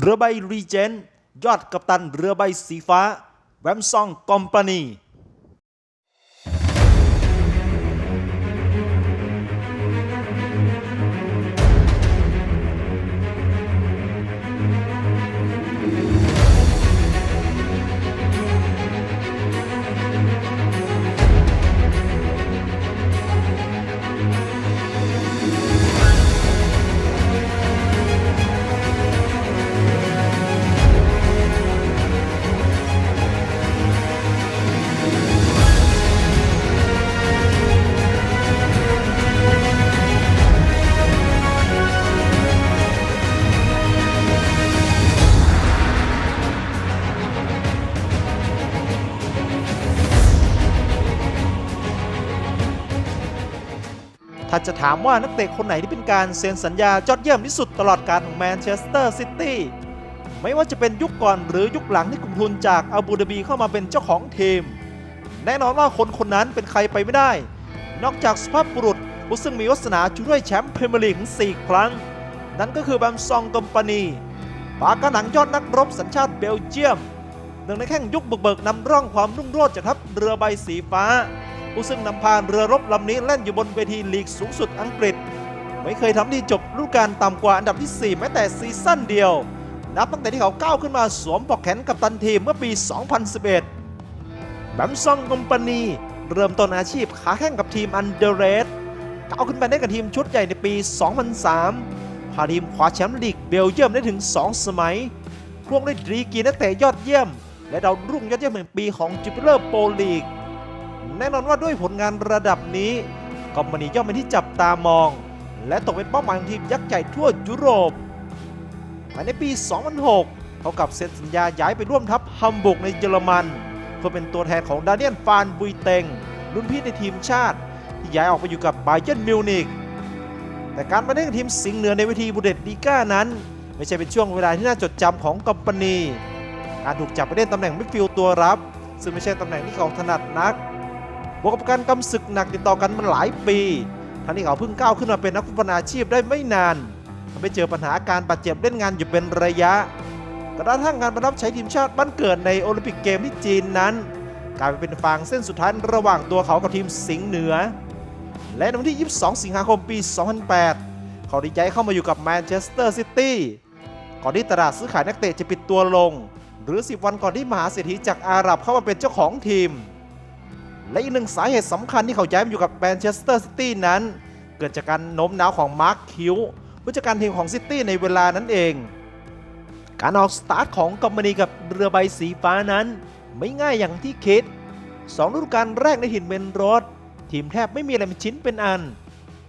เรือใบรีเจนยอดกัปตันเรือใบสีฟ้าแวมซองคอมพานี ถ้าจะถามว่านักเตะคนไหนที่เป็นการเซ็นสัญญายอดเยี่ยมที่สุดตลอดการของแมนเชสเตอร์ซิตี้ไม่ว่าจะเป็นยุคก่อนหรือยุคหลังที่กลุ่มทุนจากอาบูดาบีเข้ามาเป็นเจ้าของทีม แน่นอนว่าคนคนนั้นเป็นใครไปไม่ได้ นอกจากสภาพบุรุษผู้ซึ่งมีวาสนาช่วยแชมป์พรีเมียร์ลีกถึง4ครั้ง นั่นก็คือแบมซองกัมปานีปากกระหนังยอดนักรบสัญชาติเบลเยียมหนึ่งในแข้งยุคบุกเบิกนำร่องความรุ่งโรจน์จากทัพเรือใบสีฟ้า ผู้ซึ่งนำพาเรือรบลำนี้เล่นอยู่บนเวทีลีกสูงสุดอังกฤษ ไม่เคยทำที่จบฤดูกาลต่ำกว่าอันดับที่ 4 แม้แต่ซีซั่นเดียว นับตั้งแต่ที่เขาก้าวขึ้นมาสวมปอกแขนกับตันทีมเมื่อปี 2011 แบมซองคอมปานีเริ่มต้นอาชีพขาแข่งกับทีมอันเดอร์เรสก้าวขึ้นไปได้กับทีมชุดใหญ่ในปี 2003 พาทีมคว้าแชมป์ลีกเบลเยียมได้ถึง 2 สมัยพ่วงด้วยดีกีนักเตะยอดเยี่ยม และดาวรุ่งยอดเยี่ยมแห่งปีของจูปิเลอร์โปลีก แน่นอนว่าด้วยผลงานระดับนี้คอมพานีย่อมเป็นที่จับตามอง และตกเป็นเป้าหมายของทีมยักษ์ใหญ่ทั่วยุโรปภายในปี 2006 เขากับเซ็นสัญญาย้ายไปร่วมทัพฮัมบุกในเยอรมัน เพื่อเป็นตัวแทนของดาเนียนฟานบุยเตงรุ่นพี่ในทีมชาติ ที่ย้ายออกไปอยู่กับไบเยนมิวนิกแต่การมาเล่นกับทีมสิงห์เหนือในเวทีบูเดสลีก้านั้น ไม่ใช่เป็นช่วงเวลาที่น่าจดจำของคอมพานี การถูกจับไปเล่นตำแหน่งมิดฟิลด์ตัวรับ ซึ่งไม่ใช่ตำแหน่งที่เขาถนัดนัก บวกกับการกำศึกหนักติดต่อกันมาหลายปีทั้งที่เขาเพิ่งก้าวขึ้นมาเป็นนักฟุตบอลอาชีพได้ไม่นานทำให้เจอปัญหาการบาดเจ็บเล่นงานอยู่เป็นระยะ กระทั่งการประรับใช้ทีมชาติบ้านเกิดในโอลิมปิกเกมที่จีนนั้นกลายเป็นฟางเส้นสุดท้ายระหว่างตัวเขากับทีมสิงห์เหนือ และในวันที่ 22 สิงหาคมปี 2008 เขาได้ย้ายเข้ามาอยู่กับแมนเชสเตอร์ซิตี้ก่อนที่ตลาดซื้อขายนักเตะจะปิดตัวลง หรือ 10 วันก่อนที่มหาเศรษฐีจากอาหรับเข้ามาเป็นเจ้าของทีม และอีกหนึ่งสาเหตุสำคัญที่เขาย้ายมาอยู่กับแมนเชสเตอร์ซิตี้นั้น เกิดจากการโน้มน้าวของมาร์คคิวผู้จัดการทีมของซิตี้ในเวลานั้นเอง การออกสตาร์ทของกอมมานีกับเรือใบสีฟ้านั้น ไม่ง่ายอย่างที่คิดสองฤดูกาลแรกในถิ่นเมนโรดทีมแทบไม่มีอะไรเป็นชิ้นเป็นอัน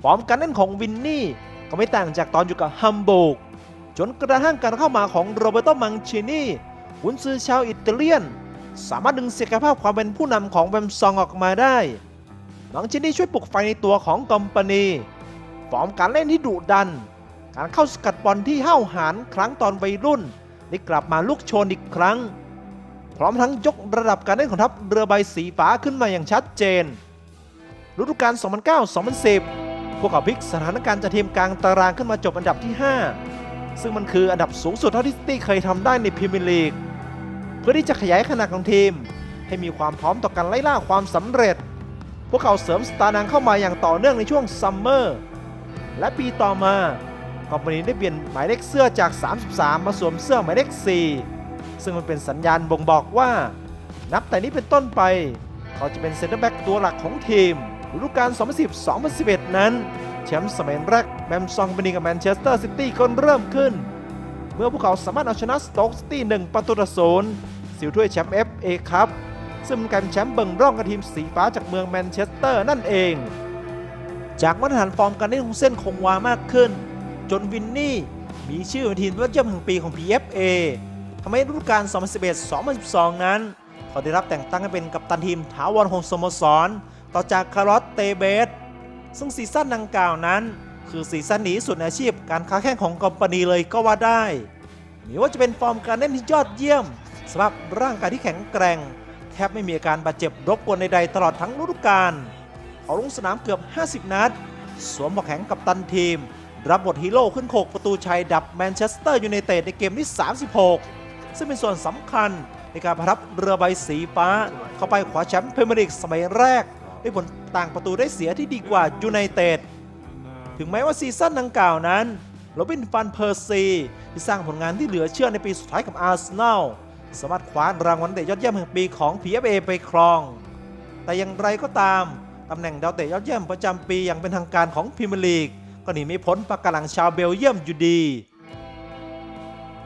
ฟอร์มการเล่นของวินนี่ก็ไม่ต่างจากตอนอยู่กับฮัมโบกจนกระทั่งการเข้ามาของโรเบโตมังชินีหุนซือชาวอิตาเลียน สามารถดึงศักยภาพความเป็นผู้นำของแวมซองออกมาได้มังชินีช่วยปลุกไฟในตัวของกอมปานีฟอร์มการเล่นที่ดุดัน การเข้าสกัดบอลที่ห้าวหาญครั้งตอนวัยรุ่นได้กลับมาลุกโชนอีกครั้ง พร้อมทั้งยกระดับการเล่นของทัพเรือใบสีฟ้าขึ้นมาอย่างชัดเจน ฤดูกาล 2009-2010 พวกเขาพลิกสถานการณ์จากทีมกลางตารางขึ้นมาจบอันดับที่ 5 ซึ่งมันคืออันดับสูงสุดเท่าที่ซิตี้เคยทำได้ในพรีเมียร์ลีก พื่อที่จะขยายขนาดของทีม ให้มีความพร้อมต่อการไล่ล่าความสำเร็จ พวกเขาเสริมสตาร์นังเข้ามาอย่างต่อเนื่องในช่วงซัมเมอร์และปีต่อมาคอมพานีได้เปลี่ยนหมายเลขเสื้อจาก 33 มาสวมเสื้อหมายเลข 4 ซึ่งมันเป็นสัญญาณบ่งบอกว่า นับแต่นี้เป็นต้นไป เขาจะเป็นเซนเตอร์แบ็กตัวหลักของทีมฤดูกาล 2010-2011 นั้น แชมป์สมัยแรกแมมซองบันีกับแมนเชสเตอร์ซิตี้ก็เริ่มขึ้น เมื่อพวกเขาสามารถเอาชนะสโต๊กซิตี้1ประตูต่อศูนย์ สิวถ้วยแชมป์ FA ครับซึ่งเป็นการแชมป์เบิ่งร่องกับทีมสีฟ้าจากเมืองแมนเชสเตอร์นั่นเอง จากมาตรฐานฟอร์มการเล่นของเส้นคงวามากขึ้น จนวินนี่มีชื่อเป็นทีมยอดเยี่ยมแห่งปีของ PFA ทำให้ฤดูกาล 2011-2012 นั้น เขาได้รับแต่งตั้งให้เป็นกัปตันทีมถาวรของสโมสร ต่อจากคาร์ลอสเตเบส ซึ่งซีซั่นดังกล่าวนั้น คือซีซั่นหนีสุดอาชีพการค้าแข่งของกอมปานีเลยก็ว่าได้ม่ว่าจะเป็นฟอร์มการเล่นที่ยอดเยี่ยม สภาพร่างกายที่แข็งแกร่ง แทบไม่มีอาการบาดเจ็บรบกวนใดๆตลอดทั้งฤดูกาลเขาลงสนามเกือบ 50 นัด สวมหมวกแข็งกับตันทีม รับบทฮีโร่ขึ้นโขกประตูชัยดับแมนเชสเตอร์ยูไนเต็ดในเกมที่ 36 ซึ่งเป็นส่วนสำคัญในการประทับเรือใบสีฟ้า เข้าไปขวาแชมป์พรีเมียร์ลีกสมัยแรกด้วยผลต่างประตูได้เสียที่ดีกว่ายูไนเต็ดถึงแม้ว่าซีซั่นดังกล่าวนั้นโรบินฟันเพอร์ซีที่สร้างผลงานที่เหลือเชื่อในปีสุดท้ายกับอาร์เซนอล สามารถคว้ารางวัลเตะยอดเยี่ยมแห่งปีของ PFA ไปครอง แต่อย่างไรก็ตามตำแหน่งดาวเตะยอดเยี่ยมประจำปีอย่างเป็นทางการของพรีเมียร์ลีกก็หนีไม่พ้นปากกาหลังชาวเบลเยียมอยู่ดี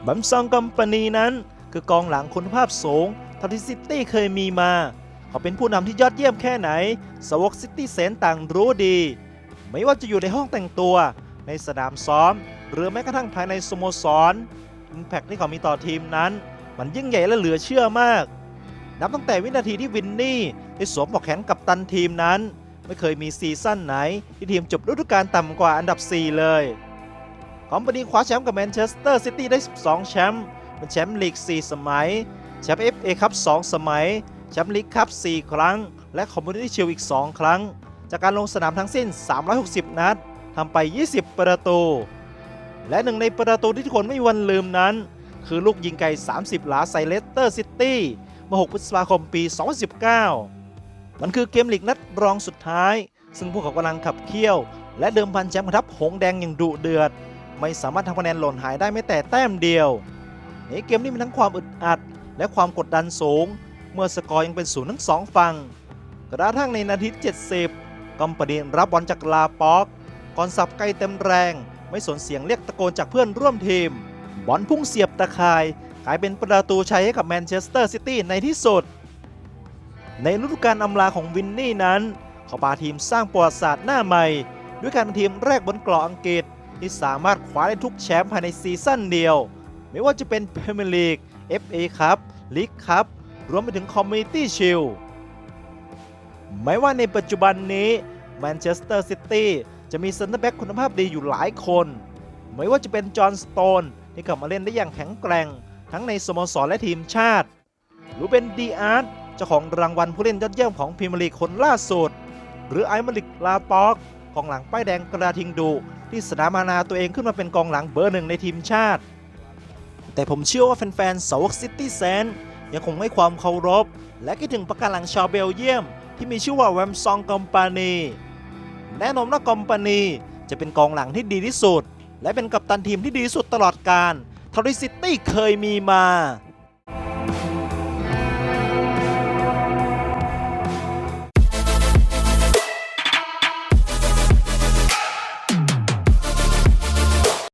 บัมซองกัมปานีนั้นคือกองหลังคุณภาพสูงเท่าที่ซิตี้เคยมีมาเขาเป็นผู้นำที่ยอดเยี่ยมแค่ไหน สวกซิตี้เซนต่างรู้ดี ไม่ว่าจะอยู่ในห้องแต่งตัว ในสนามซ้อม หรือแม้กระทั่งภายในสโมสรอิมแพคที่เขามีต่อทีมนั้น มันยิ่งใหญ่และเหลือเชื่อมาก นับตั้งแต่วินาทีที่วินนี่ได้สวมปลอกแขนกับตันทีมนั้น ไม่เคยมีซีซั่นไหน ที่ทีมจบฤดูกาลต่ำกว่าอันดับ 4 เลยคอมพานีคว้าแชมป์กับแมนเชสเตอร์ซิตี้ได้ 12 แชมป์เป็นแชมป์ลีก 4 สมัย แชมป์ FA คัพ 2 สมัย แชมป์ลีกคัพ 4 ครั้ง และคอมมูนิตี้ชิลอีก 2 ครั้ง จากการลงสนามทั้งสิ้น 360 นัดทำไป 20 ประตู และหนึ่งในประตูที่ทุกคนไม่มีวันลืมนั้น คือลูกยิงไกล 30 หลาใส่เลสเตอร์ซิตี้เมื่อ 6 พฤษภาคมปี 2019 มันคือเกมลีกนัดรองสุดท้าย ซึ่งพวกเขากำลังขับเคี่ยว และเดิมพันแชมป์กับทัพหงแดงอย่างดุเดือด ไม่สามารถทำคะแนนหล่นหายได้แม้แต่แต้มเดียว ในเกมนี้มีทั้งความอึดอัด และความกดดันสูง เมื่อสกอร์ยังเป็นศูนย์ทั้งสองฝั่งกระทั่งในนาที 70กอมปนีรับบอลจากลาป็อกก่อนสับไกลเต็มแรง ไม่สนเสียงเรียกตะโกนจากเพื่อนร่วมทีม บอลพุ่งเสียบตะข่าย กลายเป็นประตูชัยให้กับแมนเชสเตอร์ซิตี้ในที่สุด ในฤดูกาลอำลาของวินนี่นั้น เขาพาทีมสร้างประวัติศาสตร์หน้าใหม่ ด้วยการเป็นทีมแรกบนเกาะอังกฤษ ที่สามารถคว้าได้ทุกแชมป์ภายในซีซั่นเดียว ไม่ว่าจะเป็นพรีเมียร์ลีก FA ครับลีกครับรวมไปถึงคอมมูนิตี้ชิลแม้ว่าในปัจจุบันนี้แมนเชสเตอร์ซิตี้จะมีเซนเตอร์แบ็กคุณภาพดีอยู่หลายคน ไม่ว่าจะเป็นจอห์นสโตนที่กลับมาเล่นได้อย่างแข็งแกร่ง ทั้งในสโมสรและทีมชาติ หรือเป็นดีอาร์ตเจ้าของรางวัลผู้เล่นยอดเยี่ยมของพรีเมียร์ลีกคนล่าสุด หรือไอมาลิกลาปอกกองหลังป้ายแดงกระทิงดุที่สนามานาตัวเองขึ้นมาเป็นกองหลังเบอร์หนึ่งในทีมชาติ แต่ผมเชื่อว่าแฟนๆสาวกซิตี้แซนยังคงให้ความเคารพ และคิดถึงประกาหลังชาวเบลเยียม ที่มีชื่อว่าแวมซองกอมปานีแน่นอนว่ากอมปานีจะเป็นกองหลังที่ดีที่สุด และเป็นกัปตันทีมที่ดีสุดตลอดการเท่าที่ซิตี้เคยมีมา